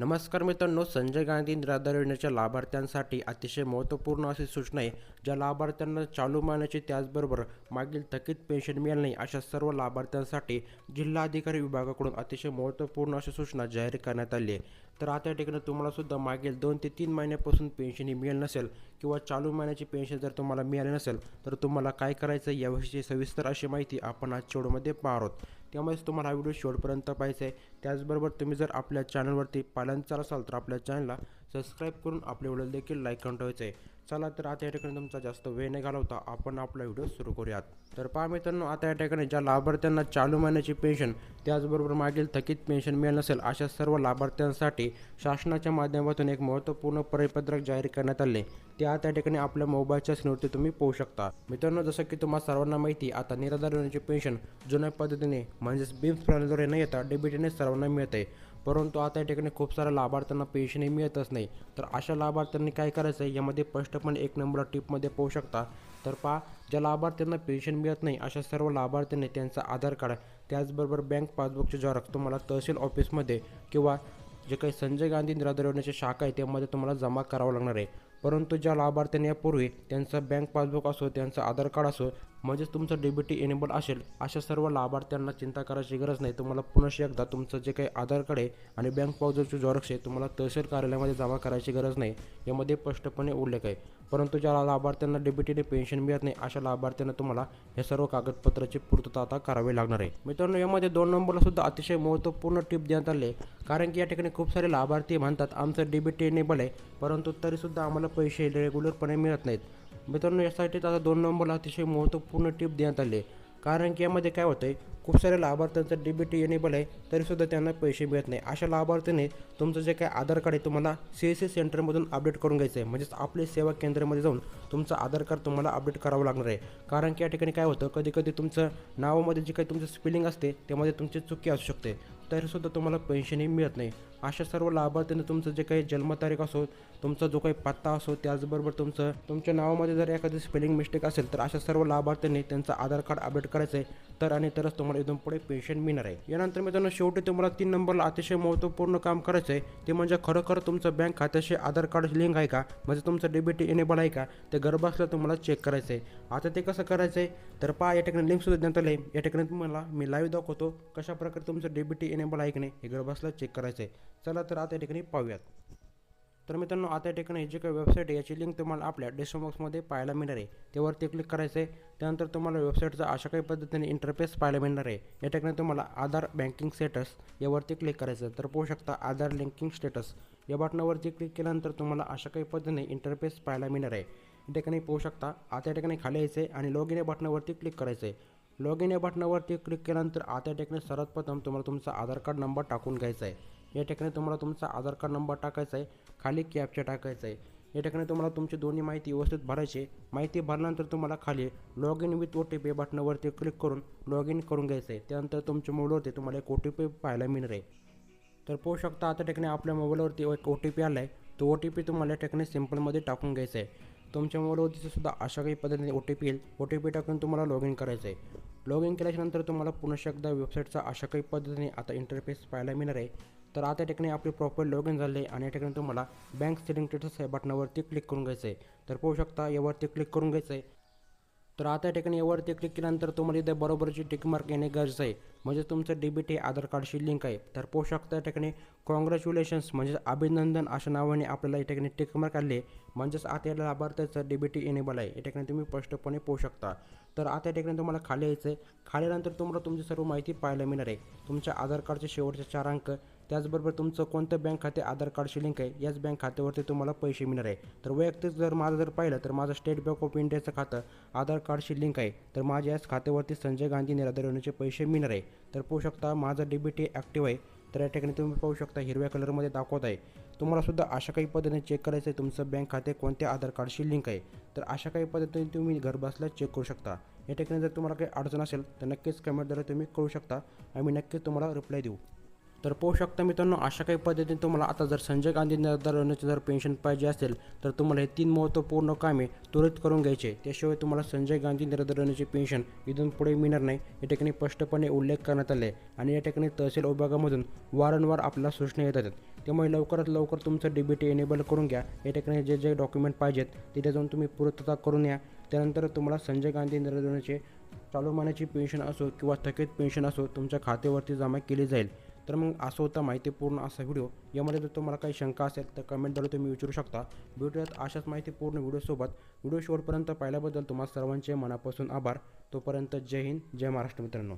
नमस्कार मित्रांनो संजय गांधी निराधार योजनेच्या लाभार्थ्यांसाठी अतिशय महत्त्वपूर्ण अशी सूचना आहे ज्या लाभार्थ्यांना चालू महिन्याची त्याचबरोबर मागील थकीत पेन्शन मिळाली नाही अशा सर्व लाभार्थ्यांसाठी जिल्हाधिकारी विभागाकडून अतिशय महत्त्वपूर्ण अशी सूचना जाहीर करण्यात आली आहे. तर आता या ठिकाणी तुम्हाला सुद्धा मागील दोन ते तीन महिन्यापासून पेन्शन ही मिळेल नसेल किंवा चालू महिन्याची पेन्शन जर तुम्हाला मिळाली नसेल तर तुम्हाला काय करायचं आहे याविषयी सविस्तर अशी माहिती आपण आज शेवटमध्ये पाहत आहोत. त्यामुळेच तुम्हाला हा व्हिडिओ शेवटपर्यंत पाहिजे आहे. त्याचबरोबर तुम्ही जर आपल्या चॅनलवरती पालनचार असाल तर आपल्या चॅनलला सबस्क्राईब करून आपले व्हिडिओ देखील लाईक करून ठेवायचं आहे. चला तर आता या ठिकाणी तुमचा जास्त वेळ नाही घालवता आपण आपला व्हिडिओ सुरू करूयात. तर पहा मित्रांनो आता या ठिकाणी ज्या लाभार्थ्यांना चालू महिन्याची पेन्शन त्याचबरोबर मागील थकीत पेन्शन मिळेल नसेल अशा सर्व लाभार्थ्यांसाठी शासनाच्या माध्यमातून एक महत्त्वपूर्ण परिपत्रक जाहीर करण्यात आले. ते आता या ठिकाणी आपल्या मोबाईलच्या स्क्रीनवरती तुम्ही पाहू शकता. मित्रांनो जसं की तुम्हाला सर्वांना माहिती आता निराधार योजनेची पेन्शन जुन्या पद्धतीने म्हणजेच बिम्स प्रणालीद्वारे न येता डेबिटीने सर्वांना मिळते. परंतु आता या ठिकाणी खूप साऱ्या लाभार्थ्यांना पेन्शनही मिळतच नाही. तर अशा लाभार्थ्यांनी काय करायचं आहे? यामध्ये स्पष्टपणे एक नंबर टिपमध्ये पाहू शकता. तर पहा ज्या लाभार्थ्यांना पेन्शन मिळत नाही अशा सर्व लाभार्थ्यांनी त्यांचं आधार कार्ड त्याचबरोबर बँक पासबुकचे झेरॉक्स तुम्हाला तहसील ऑफिसमध्ये किंवा जे काही संजय गांधी निराधार योजनेची शाखा आहे त्यामध्ये तुम्हाला जमा करावं लागणार आहे. परंतु ज्या लाभार्थ्यांनी यापूर्वी त्यांचं बँक पासबुक असो त्यांचं आधार कार्ड असो म्हणजेच तुमचं डेबिटी एनेबल असेल अशा सर्व लाभार्थ्यांना चिंता करायची गरज नाही. तुम्हाला पुन्हा एकदा तुमचं जे काही आधार कार्ड आहे आणि बँक पासबुकचे झेरॉक्स आहे तुम्हाला तहसील कार्यालयामध्ये जमा करायची गरज नाही. यामध्ये स्पष्टपणे उल्लेख आहे. परंतु ज्या लाभार्थ्यांना डीबीटीने पेन्शन मिळत नाही अशा लाभार्थ्यांना तुम्हाला हे सर्व कागदपत्राची पूर्तता आता करावी लागणार आहे. मित्रांनो यामध्ये दोन नंबरला सुद्धा अतिशय महत्त्वपूर्ण टिप देण्यात आले कारण की या ठिकाणी खूप सारे लाभार्थी म्हणतात आमचं डीबीटी एनेबल आहे. परंतु तरीसुद्धा आम्हाला पैसे रेग्युलरपणे मिळत नाहीत. मित्रांनो यासाठीच आता दोन नंबरला अतिशय महत्त्वपूर्ण टिप देण्यात आली आहे. कारण की यामध्ये काय होतं आहे खूप साऱ्या लाभार्थ्यांचं डी बी टी एनेबल आहे तरीसुद्धा त्यांना पैसे मिळत नाही. अशा लाभार्थीने तुमचं जे काही आधार कार्ड आहे तुम्हाला सी एस सी सेंटरमधून अपडेट करून घ्यायचं आहे म्हणजेच आपले सेवा केंद्रामध्ये जाऊन तुमचं आधार कार्ड तुम्हाला अपडेट करावं लागणार आहे. कारण की या ठिकाणी काय होतं कधी कधी तुमचं नावामध्ये जे काही तुमचं स्पेलिंग असते त्यामध्ये तुमची चुकी असू शकते. तरीसुद्धा तुम्हाला पेन्शनही मिळत नाही. अशा सर्व लाभार्थ्यांनी तुमचं जे काही जन्मतारीख असो तुमचा जो काही पत्ता असो त्याचबरोबर तुमचं तुमच्या नावामध्ये जर एखादी स्पेलिंग मिस्टेक असेल तर अशा सर्व लाभार्थ्यांनी त्यांचं आधार कार्ड अपडेट करायचं आहे तर आणि तरच तुम्हाला इथून पुढे पेन्शन मिळणार आहे. यानंतर मित्रांनो शेवटी तुम्हाला तीन नंबरला अतिशय महत्त्वपूर्ण काम करायचं आहे ते म्हणजे खरोखर तुमचं बँक खात्याशी आधार कार्ड लिंक आहे का? म्हणजे तुमचं डेबिट इनेबल आहे का? ते गर्भासला तुम्हाला चेक करायचं आहे आता ते कसं करायचं आहे तर पहा या ठिकाणी लिंक सुद्धा देण्यात आलं आहे या ठिकाणी तुम्हाला मी लाईव्ह दाखवतो कशा प्रकारे तुमचं डेबिट इनेबल आहे की नाही हे गर्भासला चेक करायचं आहे चला तर आता या ठिकाणी पाहूयात. तर मित्रांनो आता या ठिकाणी जी काही वेबसाईट आहे याची लिंक तुम्हाला आपल्या डिस्क्रिप्शन बॉक्समध्ये पाहायला मिळणार आहे. त्यावरती क्लिक करायचं आहे त्यानंतर तुम्हाला वेबसाईटचा अशा काही पद्धतीने इंटरफेस पाहायला मिळणार आहे. या ठिकाणी तुम्हाला आधार बँकिंग स्टेटस यावरती क्लिक करायचं तर पाहू शकता आधार लिंकिंग स्टेटस या बटनावरती क्लिक केल्यानंतर तुम्हाला अशा काही पद्धतीने इंटरफेस पाहायला मिळणार आहे. या ठिकाणी पाहू शकता आता या ठिकाणी खाली यायचं आहे आणि लॉग इन या बटनावरती क्लिक करायचं आहे लॉग इन या बटनावरती क्लिक केल्यानंतर आता या ठिकाणी सर्वात प्रथम तुम्हाला तुमचा आधार कार्ड नंबर टाकून घ्यायचा आहे. या ठिकाणी तुम्हाला तुमचा आधार कार्ड नंबर टाकायचा आहे. खाली कॅपचा टाकायचा आहे. या ठिकाणी तुम्हाला तुमची दोन्ही माहिती व्यवस्थित भरायची आहे. माहिती भरल्यानंतर तुम्हाला खाली log in with O T P बटनावरती click करून लॉग इन करून घ्यायचं आहे. त्यानंतर तुमच्या मोबाईलवरती तुम्हाला एक ओ टी पी पाहायला मिळणार आहे. तर पाहू शकता आता ठिकाणी आपल्या मोबाईलवरती एक ओ टी पी आला आहे तो ओ टी पी तुम्हाला या ठिकाणी सिम्पलमध्ये टाकून घ्यायचा आहे. तुमच्या मोबाईलवरती सुद्धा अशा काही पद्धतीने ओ टी पी येईल. ओ टी पी टाकून तुम्हाला लॉग इन करायचं आहे. लॉग इन केल्याच्यानंतर तुम्हाला पुन्हा एकदा वेबसाईटचा अशा काही पद्धतीने आता इंटरफेस पाहायला मिळणार आहे. तर आता ठिकाणी आपले प्रॉपर लॉग इन झाले आणि या ठिकाणी तुम्हाला बँक सेटिंग स्टेटस या बटनावरती क्लिक करून घ्यायचं आहे तर पाहू शकता यावरती क्लिक करून घ्यायचं आहे तर आता या ठिकाणी यावरती क्लिक केल्यानंतर तुम्हाला इथे बरोबरची टिकमार्क येणे गरजेचं आहे. म्हणजे तुमचं डेबिट हे आधार कार्डशी लिंक आहे. तर पाहू शकता या ठिकाणी कॉंग्रॅच्युलेशन्स म्हणजे अभिनंदन अशा नावाने आपल्याला या ठिकाणी टिकमार्क आले. म्हणजेच आता या लाभार्थ्याचं डेबिट एनेबल आहे. या ठिकाणी तुम्ही स्पष्टपणे पाहू शकता. तर आता या ठिकाणी तुम्हाला खाली यायचं आहे खालीनंतर तुम्हाला तुमची सर्व माहिती पाहायला मिळणार आहे. तुमच्या आधार कार्डचे शेवटचे चार अंक त्याचबरोबर तुमचं कोणतं बँक खाते आधार कार्डशी लिंक आहे याच बँक खात्यावरती तुम्हाला पैसे मिळणार आहे. तर वैयक्तिक जर माझं जर पाहिलं तर माझं स्टेट बँक ऑफ इंडियाचं खातं आधार कार्डशी लिंक आहे. तर माझ्या याच खात्यावरती संजय गांधी निराधार योजनेचे पैसे मिळणार आहे. तर पाहू शकता माझं डेबिट हे ॲक्टिव्ह आहे. तर या ठिकाणी तुम्ही पाहू शकता हिरव्या कलरमध्ये दाखवत आहे. तुम्हाला सुद्धा अशा काही पद्धतीने चेक करायचं आहे तुमचं बँक खाते कोणत्या आधार कार्डशी लिंक आहे. तर अशा काही पद्धतीने तुम्ही घरबसल्या चेक करू शकता. या ठिकाणी जर तुम्हाला काही अडचण असेल तर नक्कीच कमेंटद्वारे तुम्ही कळू शकता. आम्ही नक्कीच तुम्हाला रिप्लाय देऊ. तर पाहू शकता मित्रांनो अशा काही पद्धतीने तुम्हाला आता जर संजय गांधी निराधार जर पेन्शन पाहिजे असेल तर तुम्हाला हे तीन महत्त्वपूर्ण कामे त्वरित करून घ्यायचे. त्याशिवाय तुम्हाला संजय गांधी निराधार पेन्शन इथून पुढे मिळणार नाही. या ठिकाणी स्पष्टपणे उल्लेख करण्यात आले आणि या ठिकाणी तहसील विभागामधून वारंवार आपल्याला सूचना येत आहेत. त्यामुळे लवकरात लवकर तुमचं डी बी टी एनेबल करून घ्या. या ठिकाणी जे जे डॉक्युमेंट पाहिजेत तिथे जाऊन तुम्ही पूर्तता करून या. त्यानंतर तुम्हाला संजय गांधी निराधार चालूमानाची चालू महिन्याची पेन्शन असो किंवा थकीत पेन्शन असो तुमच्या खात्यावरती जमा केली जाईल. तर मग असं होता माहितीपूर्ण असा व्हिडिओ. यामध्ये जर तुम्हाला काही शंका असेल तर कमेंटद्वारे तुम्ही विचारू शकता. भेटूयात अशाच माहितीपूर्ण व्हिडिओसोबत. व्हिडिओ शेवटपर्यंत पाहिल्याबद्दल तुम्हाला सर्वांचे मनापासून आभार. तोपर्यंत जय हिंद जय महाराष्ट्र मित्रांनो.